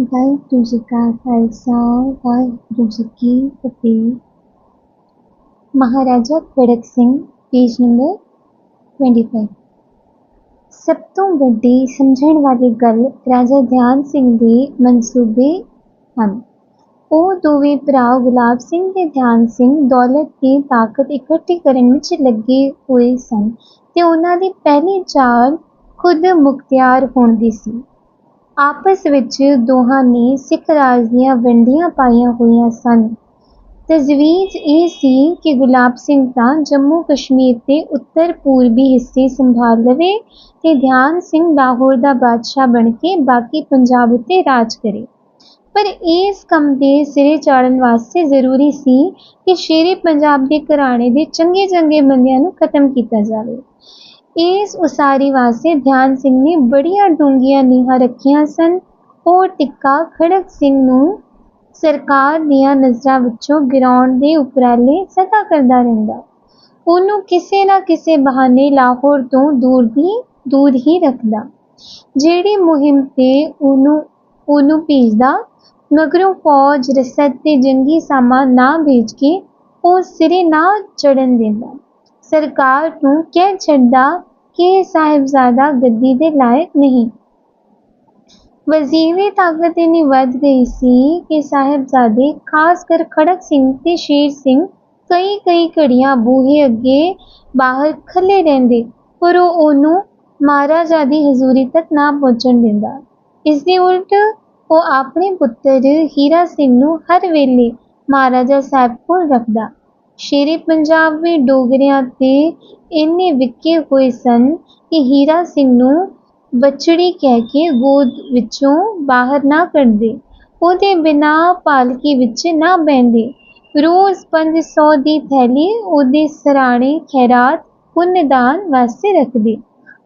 ਵਾਹਿਗੁਰੂ ਜੀ ਕਾ ਖਾਲਸਾ ਵਾਹਿਗੁਰੂ ਜੀ ਕੀ ਫਤਿਹ ਮਹਾਰਾਜਾ ਖੜਕ ਸਿੰਘ ਪੇਜ ਨੰਬਰ 25 ਸਭ ਤੋਂ ਵੱਡੀ ਸਮਝਣ ਵਾਲੀ ਗੱਲ ਰਾਜਾ ਧਿਆਨ ਸਿੰਘ ਦੇ ਮਨਸੂਬੇ ਹਨ ਉਹ ਦੋਵੇਂ ਭਰਾ ਗੁਲਾਬ ਸਿੰਘ ਤੇ ਧਿਆਨ ਸਿੰਘ ਦੌਲਤ ਦੀ ਤਾਕਤ ਇਕੱਠੀ ਕਰਨ ਵਿੱਚ ਲੱਗੇ ਹੋਏ ਸਨ ਤੇ ਉਹਨਾਂ ਦੀ ਪਹਿਲੀ ਚਾਲ ਖੁਦ ਮੁਖਤਿਆਰ ਹੋਣ ਦੀ ਸੀ ਆਪਸ ਵਿੱਚ ਦੋਹਾਂ ਨੇ ਸਿੱਖ ਰਾਜ ਦੀਆਂ ਵੰਡੀਆਂ ਪਾਈਆਂ ਹੋਈਆਂ ਸਨ। ਤਜਵੀਜ਼ ਇਹ ਸੀ ਕਿ ਗੁਲਾਬ ਸਿੰਘ ਤਾਂ ਜੰਮੂ ਕਸ਼ਮੀਰ ਦੇ ਉੱਤਰ ਪੂਰਬੀ ਹਿੱਸੇ ਸੰਭਾਲ ਲਵੇ ਤੇ ਧਿਆਨ ਸਿੰਘ ਲਾਹੌਰ ਦਾ ਬਾਦਸ਼ਾਹ ਬਣ ਕੇ ਬਾਕੀ ਪੰਜਾਬ ਉੱਤੇ ਰਾਜ ਕਰੇ। ਪਰ ਇਸ ਕੰਮ ਦੇ ਸਿਰੇ ਚਾੜਨ ਵਾਸਤੇ ਜ਼ਰੂਰੀ ਸੀ ਕਿ ਸ਼ੇਰੇ ਪੰਜਾਬ ਦੇ ਘਰਾਣੇ ਦੇ ਚੰਗੇ ਚੰਗੇ ਬੰਦਿਆਂ ਨੂੰ ਖਤਮ ਕੀਤਾ ਜਾਵੇ। ਇਸ ਉਸਾਰੀ ਵਾਸਤੇ ਧਿਆਨ ਸਿੰਘ ਨੇ ਬੜੀਆਂ ਡੂੰਘੀਆਂ ਨੀਹਾਂ ਰੱਖੀਆਂ ਸਨ। ਉਹ ਟਿੱਕਾ ਖੜਕ ਸਿੰਘ ਨੂੰ ਸਰਕਾਰ ਦੀਆਂ ਨਜ਼ਰਾਂ ਵਿੱਚੋਂ ਗਿਰਾਉਣ ਦੇ ਉਪਰਾਲੇ ਸਦਾ ਕਰਦਾ ਰਹਿੰਦਾ। ਉਹਨੂੰ ਕਿਸੇ ਨਾ ਕਿਸੇ ਬਹਾਨੇ ਲਾਹੌਰ ਤੋਂ ਦੂਰ ਦੀ ਦੂਰ ਹੀ ਰੱਖਦਾ। ਜਿਹੜੀ ਮੁਹਿੰਮ ਤੇ ਉਹਨੂੰ ਉਹਨੂੰ ਭੇਜਦਾ, ਮਗਰੋਂ ਫੌਜ ਰਸਦ ਤੇ ਜੰਗੀ ਸਾਮਾਨ ਨਾ ਭੇਜ ਕੇ ਉਹ ਸਿਰੇ ਨਾ ਚੜਨ ਦਿੰਦਾ। ਸਰਕਾਰ ਨੂੰ ਕਹਿ ਛੱਡਦਾ ਕਿ ਸਾਹਿਬਜ਼ਾਦਾ ਗੱਦੀ ਦੇ ਲਾਇਕ ਨਹੀਂ। ਵਜ਼ੀਰੀ ਤਾਕਤ ਇੰਨੀ ਵੱਧ ਗਈ ਸੀ ਕਿ ਸਾਹਿਬਜ਼ਾਦੇ, ਖਾਸ ਕਰ ਖੜਕ ਸਿੰਘ ਤੇ ਸ਼ੇਰ ਸਿੰਘ ਕਈ ਕਈ ਘੜੀਆਂ ਬੂਹੇ ਅੱਗੇ ਬਾਹਰ ਖੱਲੇ ਰਹਿੰਦੇ, ਪਰ ਉਹ ਉਹਨੂੰ ਮਹਾਰਾਜਾ ਦੀ ਹਜ਼ੂਰੀ ਤੱਕ ਨਾ ਪਹੁੰਚਣ ਦਿੰਦਾ। ਇਸ ਦੇ ਉਲਟ ਉਹ ਆਪਣੇ ਪੁੱਤਰ ਹੀਰਾ ਸਿੰਘ ਨੂੰ ਹਰ ਵੇਲੇ ਮਹਾਰਾਜਾ ਸਾਹਿਬ ਕੋਲ ਰੱਖਦਾ। ਸ਼ੇਰੇ ਪੰਜਾਬ ਵੀ ਡੋਗਰਿਆਂ ਤੇ ਇੰਨੇ ਵਿੱਕੇ ਹੋਏ ਸਨ ਕਿ ਹੀਰਾ ਸਿੰਘ ਨੂੰ ਬਚੜੀ ਕਹਿ ਕੇ ਗੋਦ ਵਿੱਚੋਂ ਬਾਹਰ ਨਾ ਕੱਢਦੇ, ਉਹਦੇ ਬਿਨਾ ਪਾਲਕੀ ਵਿੱਚ ਨਾ ਬਹਿੰਦੇ। ਰੋਜ਼ 500 ਦੀ ਥੈਲੀ ਉਹਦੇ ਸਰਾਣੇ ਖੈਰਾਤ, ਪੁੰਨਦਾਨ ਵਾਸਤੇ ਰੱਖਦੇ।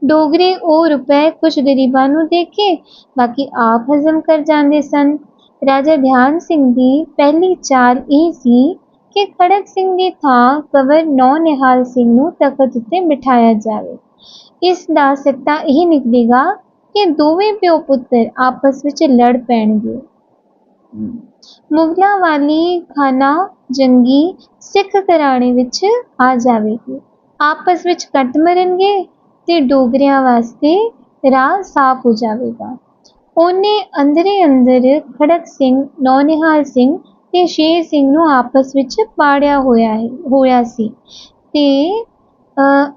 ਡੋਗਰੇ ਉਹ ਰੁਪਏ ਕੁਝ ਗਰੀਬਾਂ ਨੂੰ ਦੇ ਕੇ ਬਾਕੀ ਆਪ ਹਜ਼ਮ ਕਰ ਜਾਂਦੇ ਸਨ। ਰਾਜਾ ਧਿਆਨ ਸਿੰਘ ਦੀ ਪਹਿਲੀ ਚਾਲ ਇਹ ਸੀ ਕਿ ਖੜਕ ਸਿੰਘ ਦੀ ਥਾਂ ਕਵਰ ਨੌ ਨਿਹਾਲ ਸਿੰਘ ਨੂੰ ਤਖਤ ਉੱਤੇ ਬਿਠਾਇਆ ਜਾਵੇ। ਇਸ ਦਾ ਸਿੱਟਾ ਇਹ ਨਿਕਲੇਗਾ ਕਿ ਦੋਵੇਂ ਪਿਓ ਪੁੱਤਰ ਆਪਸ ਵਿੱਚ ਲੜ ਪੈਣਗੇ। ਮੁਗਲਾਂ ਵਾਲੀ ਖਾਨਾ ਜੰਗੀ ਸਿੱਖ ਘਰਾਣੇ ਵਿੱਚ ਆ ਜਾਵੇਗੀ। ਆਪਸ ਵਿੱਚ ਕੱਟ ਮਰਨਗੇ ਤੇ ਡੋਗਰਿਆਂ ਵਾਸਤੇ ਰਾਹ ਸਾਫ਼ ਹੋ ਜਾਵੇਗਾ। ਉਹਨੇ ਅੰਦਰੇ ਅੰਦਰ ਖੜਕ ਸਿੰਘ ਨੌਨਿਹਾਲ ਸਿੰਘ ਤੇ ਸ਼ੇਰ ਸਿੰਘ ਨੂੰ ਆਪਸ ਵਿੱਚ ਪਾੜਿਆ ਹੋਇਆ ਹੈ, ਹੋਇਆ ਸੀ। ਤੇ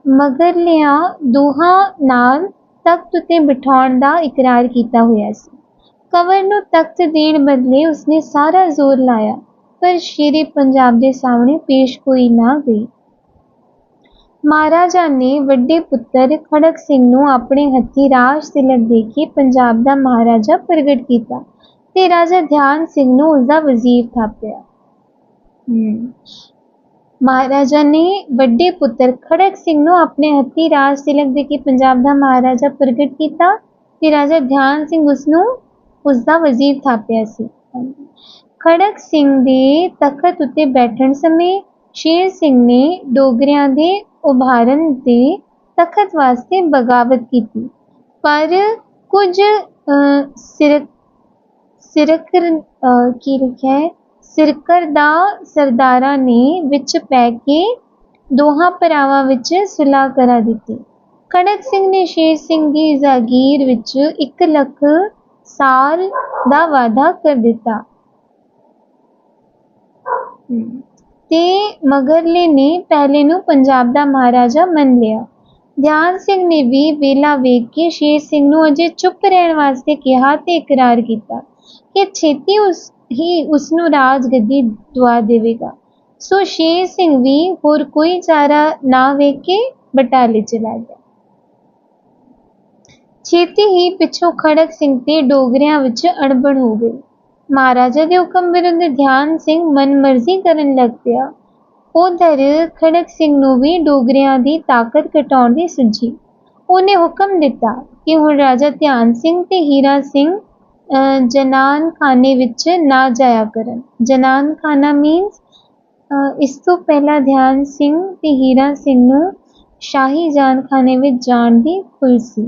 ਮਗਰਲਿਆਂ ਦੋਹਾਂ ਨਾਲ ਤਖਤ ਉੱਤੇ ਬਿਠਾਉਣ ਦਾ ਇਕਰਾਰ ਕੀਤਾ ਹੋਇਆ ਸੀ। ਕੰਵਰ ਨੂੰ ਤਖਤ ਦੇਣ ਬਦਲੇ ਉਸਨੇ ਸਾਰਾ ਜ਼ੋਰ ਲਾਇਆ, ਪਰ ਸ਼ੇਰੇ ਪੰਜਾਬ ਦੇ ਸਾਹਮਣੇ ਪੇਸ਼ ਕੋਈ ਨਾ ਗਈ। ਮਹਾਰਾਜਾ ਨੇ ਵੱਡੇ ਪੁੱਤਰ ਖੜਕ ਸਿੰਘ ਨੂੰ ਆਪਣੇ ਹੱਥੀ ਰਾਜ ਤਿਲਕ ਦੇ ਕੇ ਪੰਜਾਬ ਦਾ ਮਹਾਰਾਜਾ ਪ੍ਰਗਟ ਕੀਤਾ। ਤੇ ਰਾਜਾ ਧਿਆਨ ਸਿੰਘ ਨੂੰ ਉਸਦਾ ਵਜ਼ੀਰ ਥਾਪਿਆ ਮਹਾਰਾਜਾ ਨੇ ਵੱਡੇ ਪੁੱਤਰ ਖੜਕ ਸਿੰਘ ਨੂੰ ਆਪਣੇ ਹੱਥੀ ਰਾਜ ਤਿਲਕ ਦੇ ਕੇ ਪੰਜਾਬ ਦਾ ਮਹਾਰਾਜਾ ਪ੍ਰਗਟ ਕੀਤਾ ਤੇ ਰਾਜਾ ਧਿਆਨ ਸਿੰਘ ਉਸ ਨੂੰ ਉਸ ਦਾ ਵਜ਼ੀਰ ਥਾਪਿਆ ਸੀ। ਖੜਕ ਸਿੰਘ ਦੇ ਤਖਤ ਉੱਤੇ ਬੈਠਣ ਸਮੇਂ ਸ਼ੇਰ ਸਿੰਘ ਨੇ ਡੋਗਰਿਆਂ ਦੇ ਉਭਾਰਨ ਦੇ ਤਖਤ ਵਾਸਤੇ ਬਗਾਵਤ ਕੀਤੀ। ਪਰ ਕੁਝ ਸਿਰਕ ਸਿਰਕਰ ਕੀ ਲਿਖਿਆ ਹੈ? ਸਿਰਕਰ ਦਾ ਸਰਦਾਰਾਂ ਨੇ ਵਿੱਚ ਪੈ ਕੇ ਦੋਹਾਂ ਭਰਾਵਾਂ ਵਿੱਚ ਸੁਲਾਹ ਕਰਾ ਦਿੱਤੀ। ਕਣਕ ਸਿੰਘ ਨੇ ਸ਼ੇਰ ਸਿੰਘ ਦੀ ਜਾਗੀਰ ਵਿੱਚ 1 ਲੱਖ ਸਾਲ ਦਾ ਵਾਅਦਾ ਕਰ ਦਿੱਤਾ। ਤੇ ਮਗਰਲੇ ਨੇ ਪਹਿਲੇ ਨੂੰ ਪੰਜਾਬ ਦਾ ਮਹਾਰਾਜਾ ਮੰਨ ਲਿਆ। ਧਿਆਨ ਸਿੰਘ ਨੇ ਵੀ ਵੇਲਾ ਵੇਖ ਕੇ ਸ਼ੇਰ ਸਿੰਘ ਨੂੰ ਅਜੇ ਚੁੱਪ ਰਹਿਣ ਵਾਸਤੇ ਕਿਹਾ ਤੇ ਇਕਰਾਰ ਕੀਤਾ। ਕਿ ਛੇਤੀ ਉਸ, ਹੀ ਉਸ ਨੂੰ ਰਾਜ ਗੱਦੀ ਦਵਾ ਦੇਵੇਗਾ। ਸੋ ਸ਼ੇਰ ਸਿੰਘ ਵੀ ਹੋਰ ਕੋਈ ਚਾਰਾ ਨਾ ਵੇਖ ਕੇ ਬਟਾਲੇ ਚਲਾ ਗਿਆ। ਛੇਤੀ ਹੀ ਪਿੱਛੋਂ ਖੜਕ ਸਿੰਘ ਤੇ ਡੋਗਰਿਆਂ ਵਿੱਚ ਅੜਬੜ ਹੋ ਗਈ। ਮਹਾਰਾਜਾ ਦੇ ਹੁਕਮ ਵਿਰੁੱਧ ਧਿਆਨ ਸਿੰਘ ਮਨਮਰਜ਼ੀ ਕਰਨ ਲੱਗ ਪਿਆ। ਉਧਰ ਖੜਕ ਸਿੰਘ ਨੂੰ ਵੀ ਡੋਗਰਿਆਂ ਦੀ ਤਾਕਤ ਘਟਾਉਣ ਦੀ ਸੁਝੀ। ਉਹਨੇ ਹੁਕਮ ਦਿੱਤਾ ਕਿ ਹੁਣ ਰਾਜਾ ਧਿਆਨ ਸਿੰਘ ਤੇ ਹੀਰਾ ਸਿੰਘ ਜਨਾਨ ਖਾਨੇ ਵਿੱਚ ਨਾ ਜਾਇਆ ਕਰਨ। ਜਨਾਨ ਖਾਨਾ ਮੀਨਸ ਇਸ ਤੋਂ ਪਹਿਲਾਂ ਧਿਆਨ ਸਿੰਘ ਤੇ ਹੀਰਾ ਸਿੰਘ ਨੂੰ ਸ਼ਾਹੀ ਜਾਨਖਾਨੇ ਵਿੱਚ ਜਾਣ ਦੀ ਖੁੱਲ੍ਹ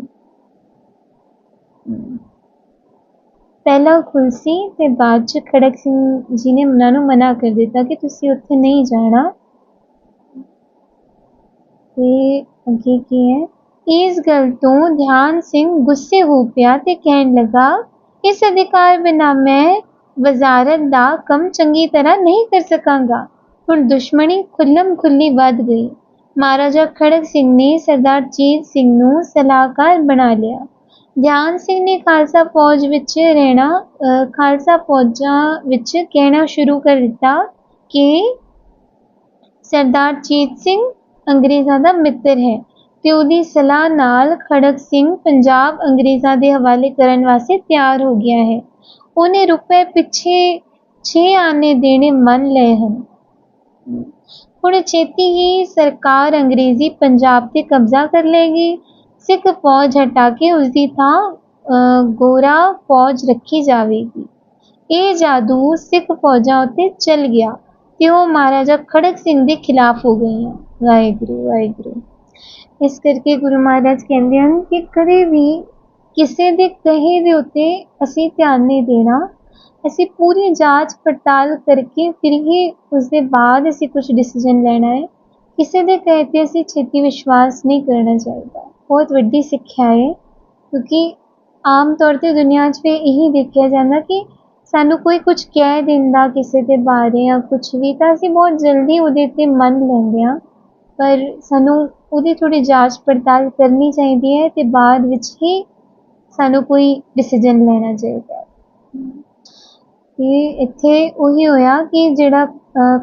ਪਹਿਲਾਂ ਖੁਲਸੀ ਤੇ ਬਾਅਦ ਚ ਖੜਕ ਸਿੰਘ ਜੀ ਨੇ ਉਹਨਾਂ ਨੂੰ ਮਨਾ ਕਰ ਦਿੱਤਾ ਕਿ ਤੁਸੀਂ ਉੱਥੇ ਨਹੀਂ ਜਾਣਾ। ਤੇ ਅੱਗੇ ਕੀ ਹੈ? ਇਸ ਗੱਲ ਤੋਂ ਧਿਆਨ ਸਿੰਘ ਗੁੱਸੇ ਹੋ ਪਿਆ ਤੇ ਕਹਿਣ ਲੱਗਾ ਇਸ ਅਧਿਕਾਰ ਬਿਨਾਂ ਮੈਂ ਵਜ਼ਾਰਤ ਦਾ ਕੰਮ ਚੰਗੀ ਤਰ੍ਹਾਂ ਨਹੀਂ ਕਰ ਸਕਾਂਗਾ। ਹੁਣ ਦੁਸ਼ਮਣੀ ਖੁੱਲਮ ਖੁੱਲੀ ਵੱਧ ਗਈ। ਮਹਾਰਾਜਾ ਖੜਕ ਸਿੰਘ ਨੇ ਸਰਦਾਰ ਜੀਤ ਸਿੰਘ ਨੂੰ ਸਲਾਹਕਾਰ ਬਣਾ ਲਿਆ। ਧਿਆਨ ਸਿੰਘ ਨੇ ਖਾਲਸਾ ਫੌਜ ਵਿੱਚ ਰਹਿਣਾ, ਅਹ ਖਾਲਸਾ ਫੌਜਾਂ ਵਿੱਚ ਕਹਿਣਾ ਸ਼ੁਰੂ ਕਰ ਦਿੱਤਾ ਕਿ ਸਰਦਾਰ ਜੀਤ ਸਿੰਘ ਅੰਗਰੇਜ਼ਾਂ ਦਾ ਮਿੱਤਰ ਹੈ। ਤੇ ਉਹਦੀ ਸਲਾਹ ਨਾਲ ਖੜਕ ਸਿੰਘ ਪੰਜਾਬ ਅੰਗਰੇਜ਼ਾਂ ਦੇ ਹਵਾਲੇ ਕਰਨ ਵਾਸਤੇ ਤਿਆਰ ਹੋ ਗਿਆ ਹੈ। ਉਹਨੇ ਰੁਪਏ ਪਿੱਛੇ 6 ਆਨੇ ਦੇਣੇ ਮੰਨ ਲਏ ਹਨ। ਹੁਣ ਛੇਤੀ ਹੀ ਸਰਕਾਰ ਅੰਗਰੇਜ਼ੀ ਪੰਜਾਬ ਤੇ ਕਬਜ਼ਾ ਕਰ ਲਏਗੀ। ਸਿੱਖ ਫੌਜ ਹਟਾ ਕੇ ਉਸਦੀ ਥਾਂ ਅਹ, ਗੋਰਾ ਫੌਜ ਰੱਖੀ ਜਾਵੇਗੀ। ਇਹ ਜਾਦੂ ਸਿੱਖ ਫੌਜਾਂ ਉੱਤੇ ਚੱਲ ਗਿਆ ਤੇ ਉਹ ਮਹਾਰਾਜਾ ਖੜਕ ਸਿੰਘ ਦੇ ਖਿਲਾਫ ਹੋ ਗਈਆਂ। ਵਾਹਿਗੁਰੂ ਵਾਹਿਗੁਰੂ। ਇਸ ਕਰਕੇ ਗੁਰੂ ਮਹਾਰਾਜ ਕਹਿੰਦੇ ਹਨ ਕਿ ਕਦੇ ਵੀ ਕਿਸੇ ਦੇ ਕਹੇ ਦੇ ਉੱਤੇ ਅਸੀਂ ਧਿਆਨ ਨਹੀਂ ਦੇਣਾ। ਅਸੀਂ ਪੂਰੀ ਜਾਂਚ ਪੜਤਾਲ ਕਰਕੇ ਫਿਰ ਹੀ ਉਸ ਦੇ ਬਾਅਦ ਅਸੀਂ ਕੁਝ ਡਿਸੀਜਨ ਲੈਣਾ ਹੈ। ਕਿਸੇ ਦੇ ਕਹੇ ਤੇ ਅਸੀਂ ਛੇਤੀ ਵਿਸ਼ਵਾਸ ਨਹੀਂ ਕਰਨਾ ਚਾਹੀਦਾ। ਬਹੁਤ ਵੱਡੀ ਸਿੱਖਿਆ ਹੈ, ਕਿਉਂਕਿ ਆਮ ਤੌਰ ਤੇ ਦੁਨੀਆ 'ਚ ਵੀ ਇਹੀ ਦੇਖਿਆ ਜਾਂਦਾ ਕਿ ਸਾਨੂੰ ਕੋਈ ਕੁਝ ਕਹਿ ਦਿੰਦਾ ਕਿਸੇ ਦੇ ਬਾਰੇ ਜਾਂ ਕੁਝ ਵੀ ਤਾਂ ਅਸੀਂ ਬਹੁਤ ਜਲਦੀ ਉਹਦੇ ਤੇ ਮੰਨ ਲੈਂਦੇ ਹਾਂ। ਪਰ ਸਾਨੂੰ ਉਹਦੀ ਥੋੜੀ ਜਾਂਚ ਪੜਤਾਲ ਕਰਨੀ ਚਾਹੀਦੀ ਹੈ ਤੇ ਬਾਅਦ ਵਿੱਚ ਹੀ ਸਾਨੂੰ ਕੋਈ ਡਿਸੀਜਨ ਲੈਣਾ ਚਾਹੀਦਾ ਹੈ। ਤੇ ਇੱਥੇ ਉਹੀ ਹੋਇਆ ਕਿ ਜਿਹੜਾ ਅਹ,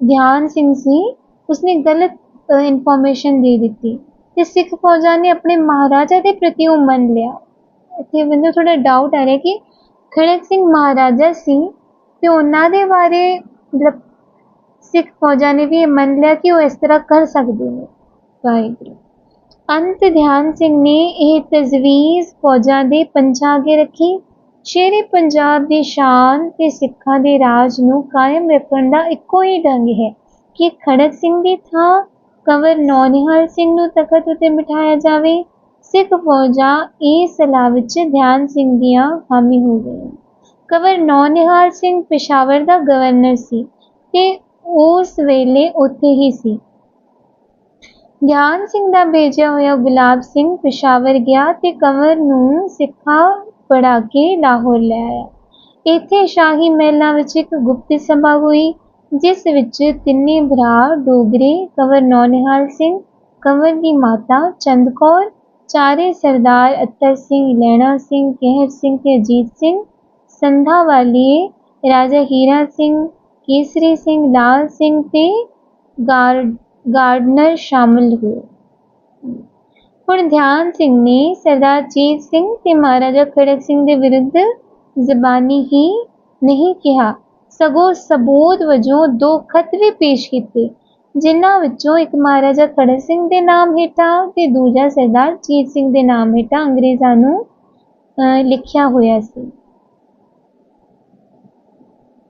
ਧਿਆਨ ਸਿੰਘ ਸੀ ਉਸਨੇ ਗਲਤ ਇਨਫੋਰਮੇਸ਼ਨ ਦੇ ਦਿੱਤੀ ਤੇ ਸਿੱਖ ਫੌਜਾਂ ਨੇ ਆਪਣੇ ਮਹਾਰਾਜਾ ਦੇ ਪ੍ਰਤੀ ਉਹ ਮੰਨ ਲਿਆ। ਇੱਥੇ ਮੈਨੂੰ ਥੋੜਾ ਡਾਊਟ ਆ ਰਿਹਾ ਕਿ ਖੜਕ ਸਿੰਘ ਮਹਾਰਾਜਾ ਸੀ ਤੇ ਉਹਨਾਂ ਦੇ ਬਾਰੇ ਮਤਲਬ ਸਿੱਖ ਫੌਜਾਂ ਨੇ ਵੀ ਇਹ ਮੰਨ ਲਿਆ ਕਿ ਉਹ ਇਸ ਤਰ੍ਹਾਂ ਕਰ ਸਕਦੇ ਨੇ। ਵਾਹਿਗੁਰੂ। ਅੰਤ ਧਿਆਨ ਸਿੰਘ ਨੇ ਇਹ ਤਜਵੀਜ਼ ਫੌਜਾਂ ਦੇ ਪੰਛਾਂ ਅੱਗੇ ਰੱਖੀ। ਸ਼ੇਰੇ ਪੰਜਾਬ ਦੀ ਸ਼ਾਨ ਤੇ ਸਿੱਖਾਂ ਦੇ ਰਾਜ ਨੂੰ ਕਾਇਮ ਰੱਖਣ ਦਾ ਇੱਕੋ ਹੀ ਢੰਗ ਹੈ ਕਿ ਖੜਕ ਸਿੰਘ ਦੀ ਥਾਂ, ਕੰਵਰ ਨੌਨਿਹਾਲ ਸਿੰਘ ਨੂੰ ਤਖਤ ਉੱਤੇ ਬਿਠਾਇਆ ਜਾਵੇ। ਸਿੱਖ ਫੌਜਾਂ ਇਹ ਸਲਾਹ ਵਿੱਚ ਧਿਆਨ ਸਿੰਘ ਦੀਆਂ ਹਾਮੀ ਹੋ ਗਈਆਂ। ਕੰਵਰ ਨੌਨਿਹਾਲ ਸਿੰਘ ਪਿਸ਼ਾਵਰ ਦਾ ਗਵਰਨਰ ਸੀ ਤੇ ਉਸ ਵੇਲੇ ਉੱਥੇ ਹੀ ਸੀ। ਗਿਆਨ ਸਿੰਘ ਦਾ ਭੇਜਿਆ ਹੋਇਆ ਗੁਲਾਬ ਸਿੰਘ ਪਿਸ਼ਾਵਰ ਗਿਆ ਤੇ ਕੰਵਰ ਨੂੰ ਸਿੱਖਾਂ ਪੜਾ ਕੇ ਲਾਹੌਰ ਲੈ ਆਇਆ। ਇੱਥੇ ਸ਼ਾਹੀ ਮਹਿਲਾਂ ਵਿੱਚ ਇੱਕ ਗੁਪਤ ਸਭਾ ਹੋਈ, ਜਿਸ ਵਿੱਚ ਤਿੰਨੇ ਭਰਾ ਡੋਗਰੇ ਕੰਵਰ ਨੌਨਿਹਾਲ ਸਿੰਘ ਕੰਵਰ ਦੀ ਮਾਤਾ ਚੰਦ ਕੌਰ, ਚਾਰੇ ਸਰਦਾਰ ਅਤਰ ਸਿੰਘ ਲੈਣਾ ਸਿੰਘ, ਕਹਿਰ ਸਿੰਘ ਤੇ ਅਜੀਤ ਸਿੰਘ, ਸੰਧਾ ਵਾਲੀਏ ਰਾਜਾ ਹੀਰਾ ਸਿੰਘ, ਕੇਸਰੀ ਸਿੰਘ, ਲਾਲ ਸਿੰਘ ਤੇ ਗਾਰਡ ਗਾਰਡਨਰ ਸ਼ਾਮਲ ਹੋਏ। ਹੁਣ ਧਿਆਨ ਸਿੰਘ ਨੇ ਸਰਦਾਰ ਜੀਤ ਸਿੰਘ ਤੇ ਮਹਾਰਾਜਾ ਖੜਕ ਸਿੰਘ ਦੇ ਵਿਰੁੱਧ ਜ਼ਬਾਨੀ ਹੀ ਨਹੀਂ ਕਿਹਾ। ਸਗੋਂ ਸਬੂਤ ਵਜੋਂ ਦੋ ਖਤ ਵੀ ਪੇਸ਼ ਕੀਤੇ ਜਿਨ੍ਹਾਂ ਵਿੱਚੋਂ ਇੱਕ ਮਹਾਰਾਜਾ ਖੜਕ ਸਿੰਘ ਦੇ ਨਾਮ ਹੇਠਾਂ ਤੇ ਦੂਜਾ ਸਰਦਾਰ ਜੀਤ ਸਿੰਘ ਦੇ ਨਾਮ ਹੇਠਾਂ ਅੰਗਰੇਜ਼ਾਂ ਨੂੰ ਅਹ, ਲਿਖਿਆ ਹੋਇਆ ਸੀ।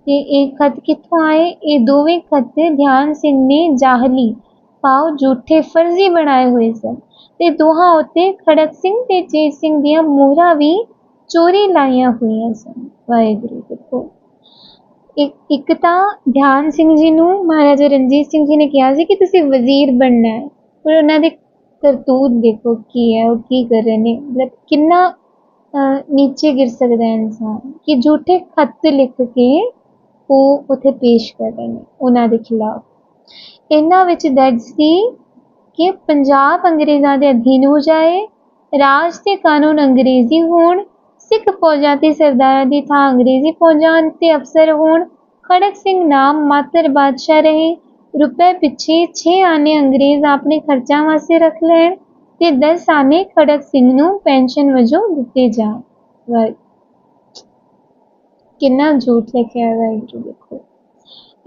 ਤੇ ਇਹ ਖਤ ਕਿੱਥੋਂ ਆਏ? ਇਹ ਦੋਵੇਂ ਖਤ ਧਿਆਨ ਸਿੰਘ ਨੇ ਜਾਹਲੀ ਭਾਵ ਝੂਠੇ ਫਰਜ਼ੀ ਬਣਾਏ ਹੋਏ ਸਨ। ਤੇ ਦੋਹਾਂ ਉੱਤੇ ਖੜਕ ਸਿੰਘ ਤੇ ਜੀਤ ਸਿੰਘ ਦੀਆਂ ਮੋਹਰਾਂ ਵੀ ਚੋਰੀ ਲਾਈਆਂ ਹੋਈਆਂ ਸਨ। ਵਾਹਿਗੁਰੂ ਦੇਖੋ ਇੱਕ ਇੱਕ ਤਾਂ ਧਿਆਨ ਸਿੰਘ ਜੀ ਨੂੰ, ਮਹਾਰਾਜਾ ਰਣਜੀਤ ਸਿੰਘ ਜੀ ਨੇ ਕਿਹਾ ਸੀ ਕਿ ਤੁਸੀਂ ਵਜ਼ੀਰ ਬਣਨਾ ਹੈ। ਪਰ ਉਹਨਾਂ ਦੇ ਕਰਤੂਤ ਦੇਖੋ ਕੀ ਹੈ, ਉਹ ਕੀ ਕਰ ਰਹੇ ਨੇ। ਮਤਲਬ ਕਿੰਨਾ ਨੀਚੇ ਗਿਰ ਸਕਦਾ ਹੈ ਇਨਸਾਨ। ਕਿ ਝੂਠੇ ਖੱਤ ਲਿਖ ਕੇ ਉਹ ਉੱਥੇ ਪੇਸ਼ ਕਰ ਰਹੇ ਨੇ, ਉਹਨਾਂ ਦੇ ਖਿਲਾਫ। ਇਹਨਾਂ ਵਿੱਚ ਦਰਜ ਸੀ ਕਿ ਪੰਜਾਬ ਅੰਗਰੇਜ਼ਾਂ ਦੇ ਅਧੀਨ ਹੋ ਜਾਏ, ਰਾਜ ਤੇ ਕਾਨੂੰਨ ਅੰਗਰੇਜ਼ੀ ਹੋਣ, ਸਿੱਖ ਫੌਜਾਂ ਤੇ ਸਰਦਾਰਾਂ ਦੀ ਥਾਂ ਅੰਗਰੇਜ਼ੀ ਫੌਜਾਂ ਤੇ ਅਫਸਰ ਹੋਣ, ਖੜਕ ਸਿੰਘ ਨਾਮ ਮਾਤਰ ਬਾਦਸ਼ਾਹ ਰਹੇ, ਰੁਪਏ ਪਿੱਛੇ 6 ਆਨੇ ਅੰਗਰੇਜ਼ ਆਪਣੇ ਖਰਚਾਂ ਵਾਸਤੇ ਰੱਖ ਲੈਣ ਤੇ 10 ਆਨੇ ਖੜਕ ਸਿੰਘ ਨੂੰ ਪੈਨਸ਼ਨ ਵਜੋਂ ਦਿੱਤੇ ਜਾਣ। ਕਿੰਨਾ ਝੂਠ ਲਿਖਿਆ ਹੈ ਵਾਹਿਗੁਰੂ ਦੇਖੋ।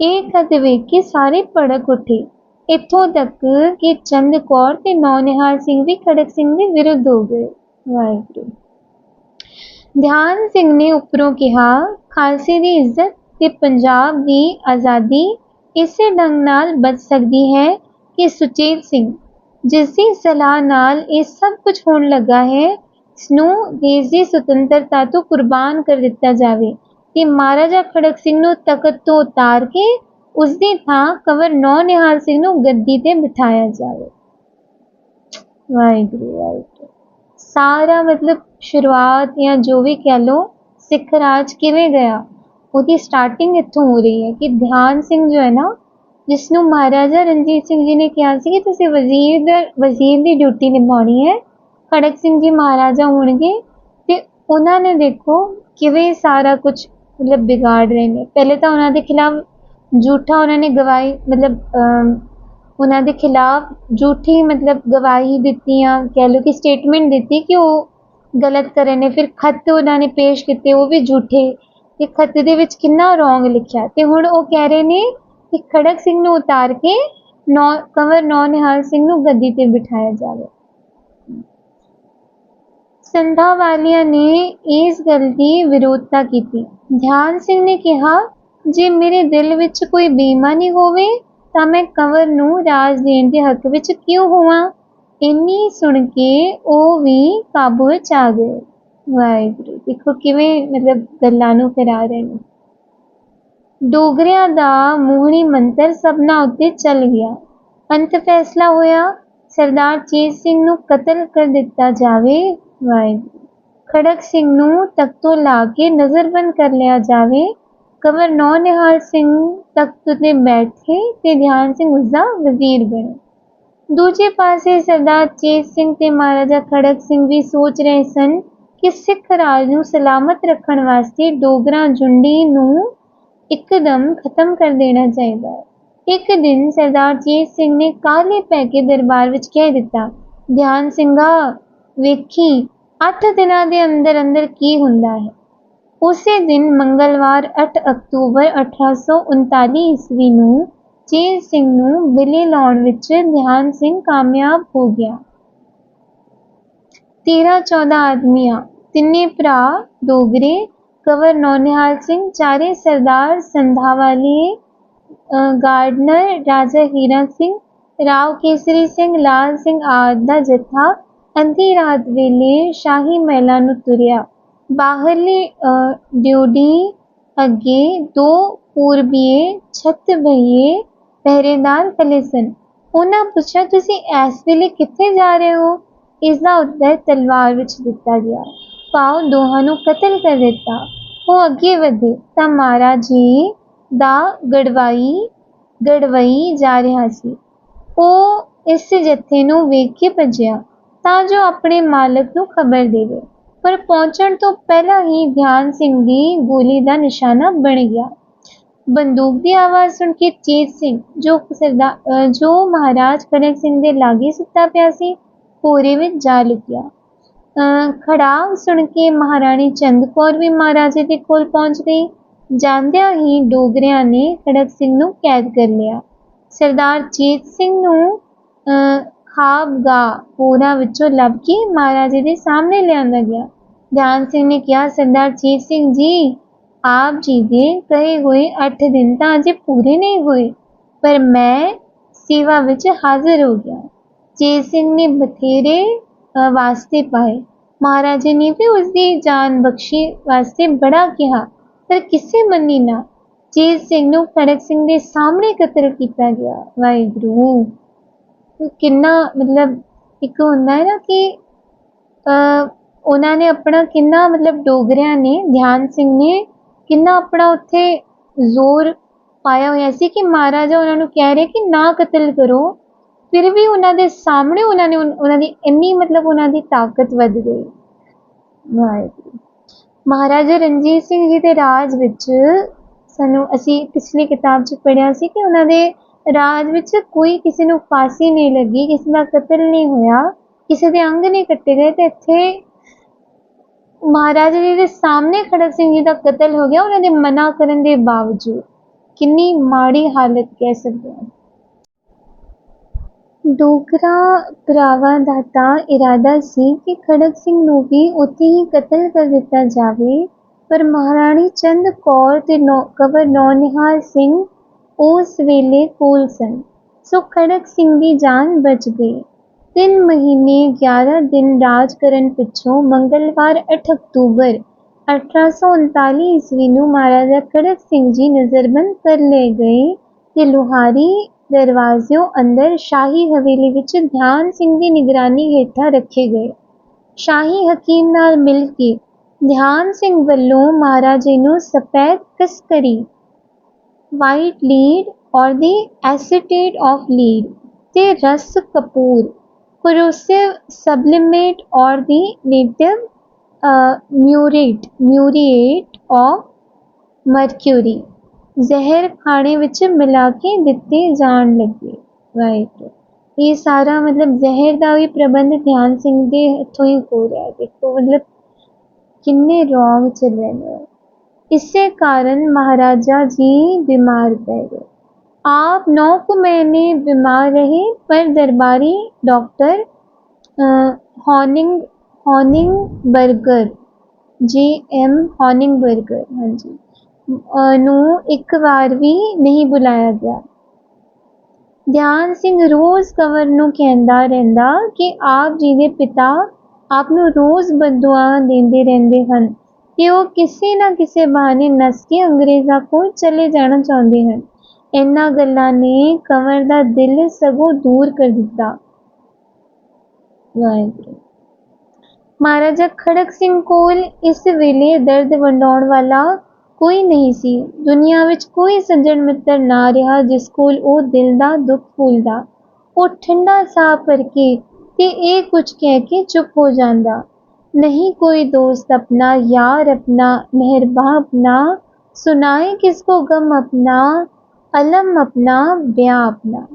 ਇਹ ਖਤ ਵੇਖ ਕੇ ਸਾਰੇ ਭੜਕ ਉੱਠੇ। ਇੱਥੋਂ ਤੱਕ ਕਿ ਚੰਦ ਕੌਰ ਤੇ ਨੌਨਿਹਾਲ ਸਿੰਘ ਵੀ ਖੜਕ ਸਿੰਘ ਦੇ ਵਿਰੁੱਧ ਹੋ ਗਏ। ਵਾਹਿਗੁਰੂ। ਧਿਆਨ ਸਿੰਘ ਨੇ ਉੱਪਰੋਂ ਕਿਹਾ, ਖਾਲਸੇ ਦੀ ਇੱਜ਼ਤ ਤੇ ਪੰਜਾਬ ਦੀ ਆਜ਼ਾਦੀ ਇਸੇ ਢੰਗ ਨਾਲ ਬਚ ਸਕਦੀ ਹੈ ਕਿ ਸੁਚੇਤ ਸਿੰਘ, ਜਿਸ ਦੀ ਸਲਾਹ ਨਾਲ ਇਹ ਸਭ ਕੁਝ ਹੋਣ ਲੱਗਾ ਹੈ ਨੂੰ ਦੇਸ਼ ਦੀ ਸੁਤੰਤਰਤਾ ਤੋਂ ਕੁਰਬਾਨ ਕਰ ਦਿੱਤਾ ਜਾਵੇ। ਤੇ ਮਹਾਰਾਜਾ ਖੜਕ ਸਿੰਘ ਨੂੰ ਤਖਤ ਤੋਂ ਉਤਾਰ ਕੇ ਉਸ ਦੀ ਥਾਂ ਕੰਵਰ ਨੌ ਨਿਹਾਲ ਸਿੰਘ ਨੂੰ ਗੱਦੀ ਤੇ ਬਿਠਾਇਆ ਜਾਵੇ। ਵਾਹਿਗੁਰੂ ਵਾਹਿਗੁਰੂ। ਸਾਰਾ ਮਤਲਬ ਸ਼ੁਰੂਆਤ ਜਾਂ ਜੋ ਵੀ ਕਹਿ ਲਓ, ਸਿੱਖ ਰਾਜ ਕਿਵੇਂ ਗਿਆ? ਉਹਦੀ ਸਟਾਰਟਿੰਗ ਇੱਥੋਂ ਹੋ ਰਹੀ ਹੈ ਕਿ ਧਿਆਨ ਸਿੰਘ ਜੋ ਹੈ ਨਾ ਜਿਸ ਨੂੰ ਮਹਾਰਾਜਾ ਰਣਜੀਤ ਸਿੰਘ ਜੀ ਨੇ ਕਿਹਾ ਸੀ ਕਿ ਤੁਸੀਂ ਵਜ਼ੀਰ ਦਾ, ਵਜ਼ੀਰ ਦੀ ਡਿਊਟੀ ਨਿਭਾਉਣੀ ਹੈ, ਖੜਕ ਸਿੰਘ ਜੀ ਮਹਾਰਾਜਾ ਹੋਣਗੇ ਤੇ ਉਹਨਾਂ ਨੇ ਦੇਖੋ ਕਿਵੇਂ ਸਾਰਾ ਕੁਝ ਮਤਲਬ ਵਿਗਾੜ ਰਹੇ ਨੇ। ਪਹਿਲੇ ਤਾਂ ਉਹਨਾਂ ਦੇ ਖਿਲਾਫ ਝੂਠਾ ਉਹਨਾਂ ਨੇ ਗਵਾਹੀ, ਮਤਲਬ ਉਹਨਾਂ ਦੇ ਖਿਲਾਫ ਝੂਠੀ ਮਤਲਬ ਗਵਾਹੀ ਦਿੱਤੀਆਂ ਕਹਿ ਲਓ ਕਿ ਸਟੇਟਮੈਂਟ ਦਿੱਤੀ ਕਿ ਉਹ ਗਲਤ ਕਰੇ ਨੇ। ਫਿਰ ਖਤ ਉਹਨਾਂ ਨੇ ਪੇਸ਼ ਕੀਤੇ, ਉਹ ਵੀ ਝੂਠੇ ਤੇ ਖੱਤ ਦੇ ਵਿੱਚ ਕਿੰਨਾ ਰੋਂਗ ਲਿਖਿਆ। ਤੇ ਹੁਣ ਉਹ ਕਹਿ ਰਹੇ ਨੇ ਕਿ ਖੜਕ ਸਿੰਘ ਨੂੰ ਉਤਾਰ ਕੇ ਨੌ, ਕੰਵਰ ਨੌ ਨਿਹਾਲ ਸਿੰਘ ਨੂੰ ਗੱਦੀ ਤੇ ਬਿਠਾਇਆ ਜਾਵੇ। ਸੰਧਾ ਵਾਲਿਆਂ ਨੇ ਇਸ ਗੱਲ ਦੀ ਵਿਰੋਧਤਾ ਕੀਤੀ। ਧਿਆਨ ਸਿੰਘ ਨੇ ਕਿਹਾ, ਜੇ ਮੇਰੇ ਦਿਲ ਵਿੱਚ ਕੋਈ ਬੇਈਮਾਨੀ ਹੋਵੇ, ਤਾਂ ਮੈਂ ਕੰਵਰ ਨੂੰ ਰਾਜ ਦੇਣ ਦੇ ਹੱਕ ਵਿੱਚ ਕਿਉਂ ਹੋਵਾਂ? ਇੰਨੀ ਸੁਣ ਕੇ ਉਹ ਵੀ ਕਾਬੂ ਵਿੱਚ ਆ ਗਏ। ਵਾਹਿਗੁਰੂ, ਦੇਖੋ ਕਿਵੇਂ ਮਤਲਬ ਗੱਲਾਂ ਨੂੰ ਫੈਲਾ ਰਹੇ ਨੇ। ਡੋਗਰਿਆਂ ਦਾ ਮੋਹਣੀ ਮੰਤਰ ਸਭਨਾਂ ਉੱਤੇ ਚੱਲ ਗਿਆ। ਅੰਤ ਫੈਸਲਾ ਹੋਇਆ, ਸਰਦਾਰ ਚੀਤ ਸਿੰਘ ਨੂੰ ਕਤਲ ਕਰ ਦਿੱਤਾ ਜਾਵੇ ਵਾਹਿਗੁਰੂ। ਖੜਕ ਸਿੰਘ ਨੂੰ ਤਖਤੋਂ ਲਾ ਕੇ ਨਜ਼ਰਬੰਦ ਕਰ ਲਿਆ ਜਾਵੇ ਕੰਵਰ ਨੌ ਨਿਹਾਲ ਸਿੰਘ ਤਖਤ ਉੱਤੇ ਬੈਠੇ ਤੇ ਧਿਆਨ ਸਿੰਘ ਉਸਦਾ ਵਜ਼ੀਰ ਬਣੇ। ਦੂਜੇ ਪਾਸੇ ਸਰਦਾਰ ਚੇਤ ਸਿੰਘ ਤੇ ਮਹਾਰਾਜਾ ਖੜਕ ਸਿੰਘ ਵੀ ਸੋਚ ਰਹੇ ਸਨ ਕਿ ਸਿੱਖ ਰਾਜ ਨੂੰ ਸਲਾਮਤ ਰੱਖਣ ਵਾਸਤੇ ਡੋਗਰਾ ਜੁੰਡੀ ਨੂੰ ਇੱਕਦਮ ਖਤਮ ਕਰ ਦੇਣਾ ਚਾਹੀਦਾ ਹੈ। ਇੱਕ ਦਿਨ ਸਰਦਾਰ ਜੀਤ ਸਿੰਘ ਨੇ ਕਾਹਲੇ ਪੈ ਕੇ ਦਰਬਾਰ ਵਿੱਚ ਕਹਿ ਦਿੱਤਾ, ਧਿਆਨ ਸਿੰਘਾ ਵੇਖੀ 8 ਦਿਨਾਂ ਦੇ ਅੰਦਰ ਅੰਦਰ ਕੀ ਹੁੰਦਾ ਹੈ? ਉਸੇ ਦਿਨ ਮੰਗਲਵਾਰ 8 ਅਕਤੂਬਰ 1839 ਈਸਵੀ ਨੂੰ ਜੀਤ ਸਿੰਘ ਨੂੰ ਬਿਲੇ ਲਾਉਣ ਵਿੱਚ ਧਿਆਨ ਸਿੰਘ ਕਾਮਯਾਬ ਹੋ ਗਿਆ। 13 14 ਆਦਮੀਆਂ ਤਿੰਨੇ ਭਰਾ ਡੋਗਰੇ ਕਵਰ ਨੌਨਿਹਾਲ ਸਿੰਘ ਚਾਰੇ ਸਰਦਾਰ ਸੰਧਾਵਾਲੀਏ ਅ, ਗਾਰਡਨਰ ਰਾਜਾ ਹੀਰਾ ਸਿੰਘ ਰਾਵ ਕੇਸਰੀ ਸਿੰਘ ਲਾਲ ਸਿੰਘ ਆਦਿ ਦਾ ਜਥਾ ਅੰਧੀ ਰਾਤ ਵੇਲੇ ਸ਼ਾਹੀ ਮਹਿਲਾਂ ਨੂੰ ਤੁਰਿਆ। ਬਾਹਰਲੀ ਅ, ਡਿਊਡੀ ਅੱਗੇ ਦੋ ਪੂਰਬੀਏ ਛੱਤ ਬਹੀਏ ਪਹਿਰੇਦਾਰ ਖਲੇ ਸਨ। ਉਹਨਾਂ ਪੁੱਛਿਆ ਤੁਸੀਂ ਇਸ ਵੇਲੇ ਕਿੱਥੇ ਜਾ ਰਹੇ ਹੋ? ਇਸ ਦਾ ਉੱਤਰ ਤਲਵਾਰ ਵਿੱਚ ਦਿੱਤਾ ਗਿਆ। ਪਾਉ ਦੋਹਾਂ ਨੂੰ ਕਤਲ ਕਰ ਦਿੱਤਾ। ਉਹ ਅੱਗੇ ਵਧੇ। ਤਾਂ ਮਹਾਰਾਜ ਜੀ ਦਾ ਗੜਵਾਈ ਗੜਵਈ ਜਾ ਰਿਹਾ ਸੀ। ਉਹ ਇਸ ਜੱਥੇ ਨੂੰ ਵੇਖ ਕੇ ਭੱਜਿਆ। ਤਾਂ ਜੋ ਆਪਣੇ ਮਾਲਕ ਨੂੰ ਖਬਰ ਦੇਵੇ। ਪਰ ਪਹੁੰਚਣ ਤੋਂ ਪਹਿਲਾਂ ਹੀ ਧਿਆਨ ਸਿੰਘ ਦੀ ਗੋਲੀ ਦਾ ਨਿਸ਼ਾਨਾ ਬਣ ਗਿਆ। ਬੰਦੂਕ ਦੀ ਆਵਾਜ਼ ਸੁਣ ਕੇ ਚੇਤ ਸਿੰਘ, ਜੋ ਸਰਦਾ ਜੋ ਮਹਾਰਾਜ ਕਨਕ ਸਿੰਘ ਦੇ ਲਾਗੇ ਸੁੱਤਾ ਪਿਆ ਸੀ, ਕੋਰੇ ਵਿੱਚ ਜਾ ਲੁਕਿਆ। ਅਹ ਖੜਾਕ ਸੁਣ ਕੇ ਮਹਾਰਾਣੀ ਚੰਦ ਕੌਰ ਵੀ ਮਹਾਰਾਜੇ ਦੇ ਕੋਲ ਪਹੁੰਚ ਗਈ। ਜਾਂਦਿਆਂ ਹੀ ਡੋਗਰਿਆਂ ਨੇ ਖੜਕ ਸਿੰਘ ਨੂੰ ਕੈਦ ਕਰ ਲਿਆ। ਸਰਦਾਰ ਚੇਤ ਸਿੰਘ ਨੂੰ ਅਹ ਖਾਬਗਾਹ ਪੂਰਾ ਵਿੱਚੋਂ ਲੱਭ ਕੇ ਮਹਾਰਾਜੇ ਦੇ ਸਾਹਮਣੇ ਲਿਆਂਦਾ ਗਿਆ। ਧਿਆਨ ਸਿੰਘ ਨੇ ਕਿਹਾ, ਸਰਦਾਰ ਚੇਤ ਸਿੰਘ ਜੀ, ਆਪ ਜੀ ਦੇ ਕਹੇ ਹੋਏ 8 ਦਿਨ ਤਾਂ ਅਜੇ ਪੂਰੇ ਨਹੀਂ ਹੋਏ, ਪਰ ਮੈਂ ਸੇਵਾ ਵਿੱਚ ਹਾਜ਼ਰ ਹੋ ਗਿਆ। ਚੇਤ ਸਿੰਘ ਨੇ ਬਥੇਰੇ ਵਾਸਤੇ ਪਾਏ। ਮਹਾਰਾਜੇ ਨੇ ਵੀ ਉਸ ਦੀ ਜਾਨ ਬਖਸ਼ੀ ਵਾਸਤੇ ਬੜਾ ਕਿਹਾ, ਪਰ ਕਿਸੇ ਮੰਨੀ ਨਾ। ਚੇਤ ਸਿੰਘ ਨੂੰ ਖੜਕ ਸਿੰਘ ਦੇ ਸਾਹਮਣੇ ਕਤਲ ਕੀਤਾ ਗਿਆ। ਵਾਹਿਗੁਰੂ। ਕਿੰਨਾ ਮਤਲਬ ਇੱਕ ਹੁੰਦਾ ਹੈ ਨਾ ਕਿ ਉਹਨਾਂ ਨੇ ਆਪਣਾ ਕਿੰਨਾ ਮਤਲਬ ਡੋਗਰਿਆਂ ਨੇ, ਧਿਆਨ ਸਿੰਘ ਨੇ ਕਿੰਨਾ ਆਪਣਾ ਉੱਥੇ ਜ਼ੋਰ ਪਾਇਆ ਹੋਇਆ ਸੀ ਕਿ ਮਹਾਰਾਜਾ ਉਹਨਾਂ ਨੂੰ ਕਹਿ ਰਹੇ ਕਿ ਨਾ ਕਤਲ ਕਰੋ, ਫਿਰ ਵੀ ਉਹਨਾਂ ਦੇ ਸਾਹਮਣੇ ਉਹਨਾਂ ਨੇ ਉਹਨਾਂ ਦੀ ਇੰਨੀ ਮਤਲਬ ਉਹਨਾਂ ਦੀ ਤਾਕਤ ਵੱਧ ਗਈ। ਵਾਹਿਗੁਰੂ। ਮਹਾਰਾਜਾ ਰਣਜੀਤ ਸਿੰਘ ਜੀ ਦੇ ਰਾਜ ਵਿੱਚ ਸਾਨੂੰ ਅਸੀਂ ਪਿਛਲੀ ਕਿਤਾਬ 'ਚ ਪੜ੍ਹਿਆ ਸੀ ਕਿ ਉਹਨਾਂ ਦੇ ਰਾਜ ਵਿੱਚ ਕੋਈ ਕਿਸੇ ਨੂੰ ਫਾਂਸੀ ਨਹੀਂ ਲੱਗੀ, ਕਿਸੇ ਦਾ ਕਤਲ ਨਹੀਂ ਹੋਇਆ, ਕਿਸੇ ਦੇ ਅੰਗ ਨਹੀਂ ਕੱਟੇ ਗਏ ਤੇ ਇੱਥੇ ਮਹਾਰਾਜਾ ਜੀ ਦੇ ਸਾਹਮਣੇ ਖੜਕ ਸਿੰਘ ਜੀ ਦਾ ਕਤਲ ਹੋ ਗਿਆ, ਉਹਨਾਂ ਦੇ ਮਨਾ ਕਰਨ ਦੇ ਬਾਵਜੂਦ। ਕਿੰਨੀ ਮਾੜੀ ਹਾਲਤ ਕਹਿ ਸਕਦੇ ਹਾਂ। ਡੋਗਰਾ ਭਰਾਵਾਂ ਦਾ ਤਾਂ ਇਰਾਦਾ ਸੀ ਕਿ ਖੜਕ ਸਿੰਘ ਨੂੰ ਵੀ ਉੱਥੇ ਹੀ ਕਤਲ ਕਰ ਦਿੱਤਾ ਜਾਵੇ, ਪਰ ਮਹਾਰਾਣੀ ਚੰਦ ਕੌਰ ਤੇ ਨੌ ਕੰਵਰ ਨੌਨਿਹਾਲ ਸਿੰਘ ਉਸ ਵੇਲੇ ਕੋਲ ਸਨ। ਸੋ ਖੜਕ ਸਿੰਘ ਦੀ ਜਾਨ ਬਚ ਗਈ। ਤਿੰਨ ਮਹੀਨੇ 11 ਦਿਨ ਰਾਜ ਕਰਨ ਪਿੱਛੋਂ ਮੰਗਲਵਾਰ 8 ਅਕਤੂਬਰ 1839 ਈਸਵੀ ਨੂੰ ਮਹਾਰਾਜਾ ਕੜਕ ਸਿੰਘ ਜੀ ਨਜ਼ਰਬੰਦ ਕਰ ਲਏ ਗਏ ਤੇ ਲੋਹਾਰੀ ਦਰਵਾਜ਼ਿਓਂ ਅੰਦਰ ਸ਼ਾਹੀ ਹਵੇਲੀ ਵਿੱਚ ਧਿਆਨ ਸਿੰਘ ਦੀ ਨਿਗਰਾਨੀ ਹੇਠਾਂ ਰੱਖੇ ਗਏ। ਸ਼ਾਹੀ ਹਕੀਮ ਨਾਲ ਮਿਲ ਕੇ ਧਿਆਨ ਸਿੰਘ ਵੱਲੋਂ ਮਹਾਰਾਜੇ ਨੂੰ ਸਫੈਦ ਕਸਕਰੀ ਵਾਈਟ ਲੀਡ ਔਰ ਦੀ ਐਸੀਟੇਟ ਆਫ ਲੀਡ ਤੇ ਰਸ Kapoor corrosive sublimate or the native uh, muriate muriate of mercury. ਜ਼ਹਿਰ ਖਾਣੇ ਵਿੱਚ ਮਿਲਾ ਕੇ ਦਿੱਤੇ ਜਾਣ ਲੱਗੇ ਵਾਹਿਗੁਰੂ ਇਹ ਸਾਰਾ ਮਤਲਬ ਜ਼ਹਿਰ ਦਾ ਵੀ ਪ੍ਰਬੰਧ ਧਿਆਨ ਸਿੰਘ ਦੇ ਹੱਥੋਂ ਹੀ ਹੋ ਰਿਹਾ ਦੇਖੋ ਮਤਲਬ ਕਿੰਨੇ ਰੋਂਗ ਚੱਲ ਰਹੇ ਨੇ ਇਸੇ ਕਾਰਨ महाराजा जी बीमार पड़ गए आप नौ को महीने बीमार रहे पर दरबारी doctor Honig Honigberger J M Honigberger हाँ जी ਅਹ ਨੂੰ ਇੱਕ ਵਾਰ ਵੀ ਨਹੀਂ ਬੁਲਾਇਆ ਗਿਆ ਧਿਆਨ ਸਿੰਘ ਰੋਜ਼ ਕੰਵਰ ਨੂੰ ਕਹਿੰਦਾ ਰਹਿੰਦਾ ਕਿ ਆਪ ਜੀ ਦੇ ਪਿਤਾ ਆਪ ਨੂੰ ਰੋਜ਼ ਬਦਦੁਆਵਾਂ ਦਿੰਦੇ ਰਹਿੰਦੇ ਹਨ ਕਿ ਉਹ ਕਿਸੇ ਨਾ ਕਿਸੇ ਬਹਾਨੇ ਨੱਸ ਕੇ ਅੰਗਰੇਜ਼ਾਂ ਕੋਲ ਚਲੇ ਜਾਣਾ ਚਾਹੁੰਦੇ ਹਨ। ਇਹਨਾਂ ਗੱਲਾਂ ਨੇ ਕੰਵਰ ਦਾ ਦਿਲ ਸਗੋਂ ਦੂਰ ਕਰ ਦਿੱਤਾ। ਵਾਹਿਗੁਰੂ। ਮਹਾਰਾਜਾ ਖੜਕ ਸਿੰਘ ਕੋਲ ਇਸ ਵੇਲੇ ਦਰਦ ਵੰਡਾਉਣ ਵਾਲਾ ਕੋਈ ਨਹੀਂ ਸੀ। ਦੁਨੀਆ ਵਿੱਚ ਕੋਈ ਸੱਜਣ ਮਿੱਤਰ ਨਾ ਰਿਹਾ ਜਿਸ ਕੋਲ ਉਹ ਦਿਲ ਦਾ ਦੁੱਖ ਭੁੱਲਦਾ। ਉਹ ਠੰਡਾ ਸਾਹ ਭਰ ਕੇ ਤੇ ਇਹ ਕੁਝ ਕਹਿ ਕੇ ਚੁੱਪ ਹੋ ਜਾਂਦਾ। नहीं कोई दोस्त अपना यार अपना मेहरबान अपना सुनाए किसको गम अपना अलम अपना ब्याह अपना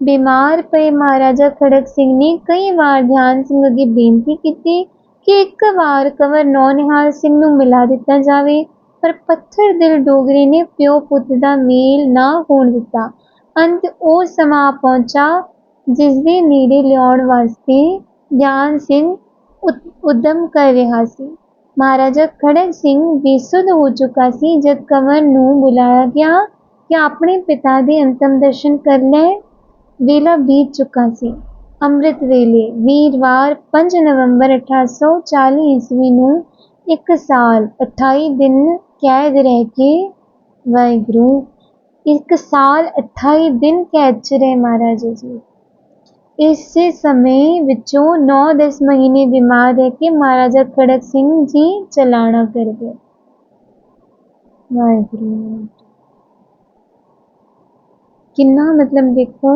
ਬਿਮਾਰ ਪਏ ਮਹਾਰਾਜਾ ਖੜਕ ਸਿੰਘ ਨੇ ਕਈ ਵਾਰ ਧਿਆਨ ਸਿੰਘ ਅੱਗੇ ਬੇਨਤੀ ਕੀਤੀ ਕਿ ਇੱਕ ਵਾਰ ਕੰਵਰ ਨੌਨਿਹਾਲ ਸਿੰਘ ਨੂੰ ਮਿਲਾ ਦਿੱਤਾ ਜਾਵੇ ਪਰ ਪੱਥਰ ਦਿਲ ਡੋਗਰੇ ਨੇ ਪਿਓ ਪੁੱਤ ਦਾ ਮੇਲ ਨਾ ਹੋਣ ਦਿੱਤਾ ਅੰਤ ਉਹ ਸਮਾਂ ਪਹੁੰਚਾ ਜਿਸ ਦੇ ਨੇੜੇ ਲਿਆਉਣ ਵਾਸਤੇ ਧਿਆਨ ਸਿੰਘ ਉਦ- ਉਦਮ ਕਰ ਰਿਹਾ ਸੀ ਮਹਾਰਾਜਾ ਖੜਕ ਸਿੰਘ ਬੇਸੁੱਧ ਹੋ ਚੁੱਕਾ ਸੀ ਜਦ ਕੰਵਰ ਨੂੰ ਬੁਲਾਇਆ ਗਿਆ ਕਿ ਆਪਣੇ ਪਿਤਾ ਦੇ ਅੰਤਮ ਦਰਸ਼ਨ ਕਰ ਲੈ ਵੇਲਾ ਬੀਤ ਚੁੱਕਾ ਸੀ ਅੰਮ੍ਰਿਤ ਵੇਲੇ ਵੀਰਵਾਰ 5 ਨਵੰਬਰ 1840 ਈਸਵੀ ਨੂੰ ਇੱਕ ਸਾਲ 28 ਦਿਨ ਕੈਦ ਰਹਿ ਕੇ ਵਾਹਿਗੁਰੂ ਇੱਕ ਸਾਲ 28 ਦਿਨ ਕੈਦ ਚ ਰਹੇ ਮਹਾਰਾਜਾ ਜੀ ਇਸੇ ਸਮੇਂ ਵਿੱਚੋਂ 9-10 ਮਹੀਨੇ ਬਿਮਾਰ ਰਹਿ ਕੇ ਮਹਾਰਾਜਾ ਖੜਕ ਸਿੰਘ ਜੀ ਚਲਾਣਾ ਕਰ ਗਏ। ਵਾਹਿਗੁਰੂ ਕਿੰਨਾ ਮਤਲਬ ਦੇਖੋ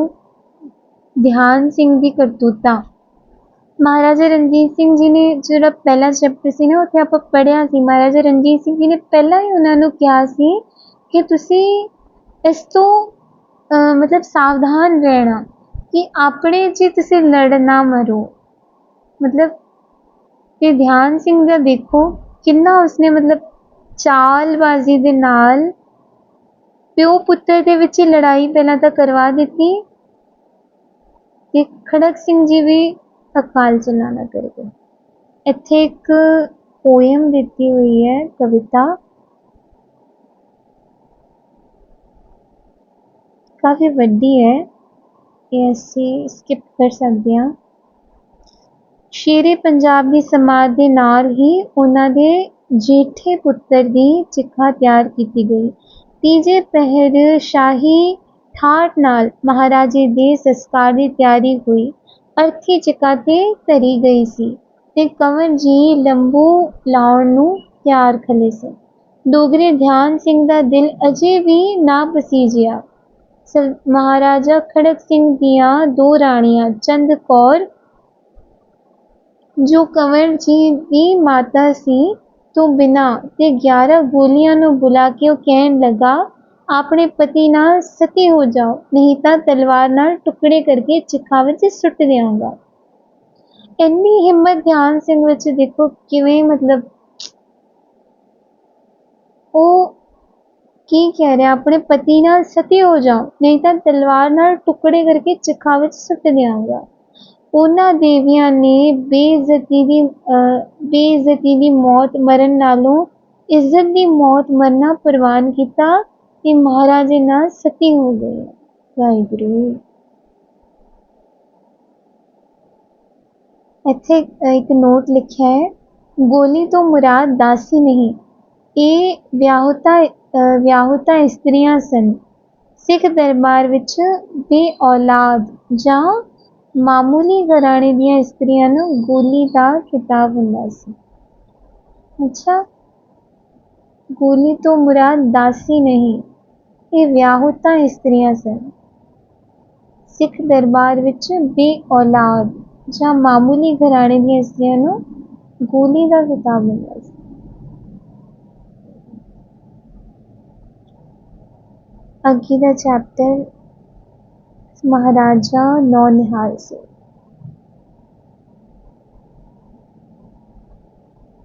ਧਿਆਨ ਸਿੰਘ ਦੀ ਕਰਤੂਤਾ। ਮਹਾਰਾਜਾ ਰਣਜੀਤ ਸਿੰਘ ਜੀ ਨੇ ਜਿਹੜਾ ਪਹਿਲਾ ਚੈਪਟਰ ਸੀ ਨਾ ਉੱਥੇ ਆਪਾਂ ਪੜ੍ਹਿਆ ਸੀ। ਮਹਾਰਾਜਾ ਰਣਜੀਤ ਸਿੰਘ ਜੀ ਨੇ ਪਹਿਲਾਂ ਹੀ ਉਹਨਾਂ ਨੂੰ ਕਿਹਾ ਸੀ ਕਿ ਤੁਸੀਂ ਇਸ ਤੋਂ ਅਹ, ਮਤਲਬ ਸਾਵਧਾਨ ਰਹਿਣਾ। ਕਿ ਆਪਣੇ 'ਚ ਤੁਸੀਂ ਲੜਨਾ ਮਰੋ। ਮਤਲਬ ਤੇ ਧਿਆਨ ਸਿੰਘ ਦਾ ਦੇਖੋ ਕਿੰਨਾ ਉਸਨੇ ਮਤਲਬ ਚਾਲਬਾਜ਼ੀ ਦੇ ਨਾਲ ਪਿਓ ਪੁੱਤਰ ਦੇ ਵਿੱਚ ਲੜਾਈ ਪਹਿਲਾਂ ਤਾਂ ਕਰਵਾ ਦਿੱਤੀ ਤੇ ਖੜਕ ਸਿੰਘ ਜੀ ਵੀ ਅਕਾਲ ਚਲਾਣਾ ਕਰ ਗਏ। ਇੱਥੇ ਇੱਕ ਪੋਇਮ ਦਿੱਤੀ ਹੋਈ ਹੈ, ਕਵਿਤਾ। ਕਾਫੀ ਵੱਡੀ ਹੈ। ਇਹ ਅਸੀਂ ਸਕਿਪ ਕਰ ਸਕਦੇ ਹਾਂ। ਸ਼ੇਰੇ ਪੰਜਾਬ ਦੀ ਸਮਾਜ ਦੇ ਨਾਲ ਹੀ ਉਹਨਾਂ ਦੇ ਜੇਠੇ ਪੁੱਤਰ ਦੀ ਚਿੱਖਾ ਤਿਆਰ ਕੀਤੀ ਗਈ। ਤੀਜੇ ਪਹਿਰ ਸ਼ਾਹੀ ਠਾਠ ਨਾਲ ਮਹਾਰਾਜੇ ਦੇ ਸੰਸਕਾਰ ਦੀ ਤਿਆਰੀ ਹੋਈ। ਅਰਥੀ ਚਿੱਕਾ ਤੇ ਧਰੀ ਗਈ ਸੀ ਤੇ ਕੰਵਰ ਜੀ ਲੰਬੂ ਲਾਉਣ ਨੂੰ ਤਿਆਰ ਖਲੇ ਸੀ। ਡੋਗਰੇ ਧਿਆਨ ਸਿੰਘ ਦਾ ਦਿਲ ਅਜੇ ਵੀ ਨਾ ਪਸੀਜਿਆ ਮਹਾਰਾਜਾ ਖੜਕ ਸਿੰਘ ਦੀਆਂ ਦੋ ਰਾਣੀਆਂ, ਚੰਦ ਕੌਰ, ਜੋ ਕੰਵਰ ਜੀ ਦੀ ਮਾਤਾ ਸੀ, ਤੋਂ ਬਿਨਾਂ ਤੇ 11 ਗੋਲੀਆਂ ਨੂੰ ਬੁਲਾ ਕੇ ਉਹ ਕਹਿਣ ਲੱਗਾ, ਆਪਣੇ ਪਤੀ ਨਾਲ ਸਤੀ ਹੋ ਜਾਓ, ਨਹੀਂ ਤਾਂ ਤਲਵਾਰ ਨਾਲ ਟੁਕੜੇ ਕਰਕੇ ਚਿਖਾ ਵਿੱਚ ਸੁੱਟ ਦਿਆਂਗਾ। ਇੰਨੀ ਹਿੰਮਤ ਧਿਆਨ ਸਿੰਘ ਵਿੱਚ ਦੇਖੋ ਕਿਵੇਂ ਮਤਲਬ ਉਹ ਕੀ ਕਹਿ ਰਿਹਾ? ਆਪਣੇ ਪਤੀ ਨਾਲ ਸਤੀ ਹੋ ਜਾਓ ਨਹੀਂ ਤਾਂ ਤਲਵਾਰ ਨਾਲ ਟੁਕੜੇ ਕਰਕੇ ਚਿਖਾ ਵਿੱਚ ਸੁੱਟ ਦਿਆਂਗਾ। ਉਹਨਾਂ ਦੇਵੀਆਂ ਨੇ ਬੇਇੱਜ਼ਤੀ ਦੀ ਅਹ, ਬੇਇੱਜ਼ਤੀ ਦੀ ਮੌਤ ਮਰਨ ਨਾਲੋਂ ਇੱਜ਼ਤ ਦੀ ਮੌਤ ਮਰਨਾ ਪ੍ਰਵਾਨ ਕੀਤਾ ਕਿ ਮਹਾਰਾਜੇ ਨਾਲ ਸਤੀ ਹੋ ਗਏ। ਵਾਹਿਗੁਰੂ। ਇੱਥੇ ਇੱਕ ਨੋਟ ਲਿਖਿਆ ਹੈ ਗੋਲੀ ਤੋਂ ਮੁਰਾਦ ਦਾਸੀ ਨਹੀਂ ਇਹ ਵਿਆਹੁਤਾ ਵਿਆਹੁਤਾ ਇਸਤਰੀਆਂ ਸਨ। ਸਿੱਖ ਦਰਬਾਰ ਵਿੱਚ ਬੇ ਔਲਾਦ ਜਾਂ ਮਾਮੂਲੀ ਘਰਾਣੇ ਦੀਆਂ ਇਸਤਰੀਆਂ ਨੂੰ ਗੋਲੀ ਦਾ ਖਿਤਾਬ ਹੁੰਦਾ ਸੀ। ਅੱਛਾ, ਗੋਲੀ ਤੋਂ ਮੁਰਾਦ ਦਾਸੀ ਨਹੀਂ, ਇਹ ਵਿਆਹੁਤਾ ਇਸਤਰੀਆਂ ਸਨ। ਸਿੱਖ ਦਰਬਾਰ ਵਿੱਚ ਬੇ ਔਲਾਦ ਜਾਂ ਮਾਮੂਲੀ ਘਰਾਣੇ ਦੀਆਂ ਇਸਤਰੀਆਂ ਨੂੰ ਗੋਲੀ ਦਾ ਖਿਤਾਬ ਮਿਲਦਾ ਸੀ। ਅੱਗੇ ਦਾ ਚੈਪਟਰ ਮਹਾਰਾਜਾ ਨੌ ਨਿਹਾਲ ਸਿੰਘ।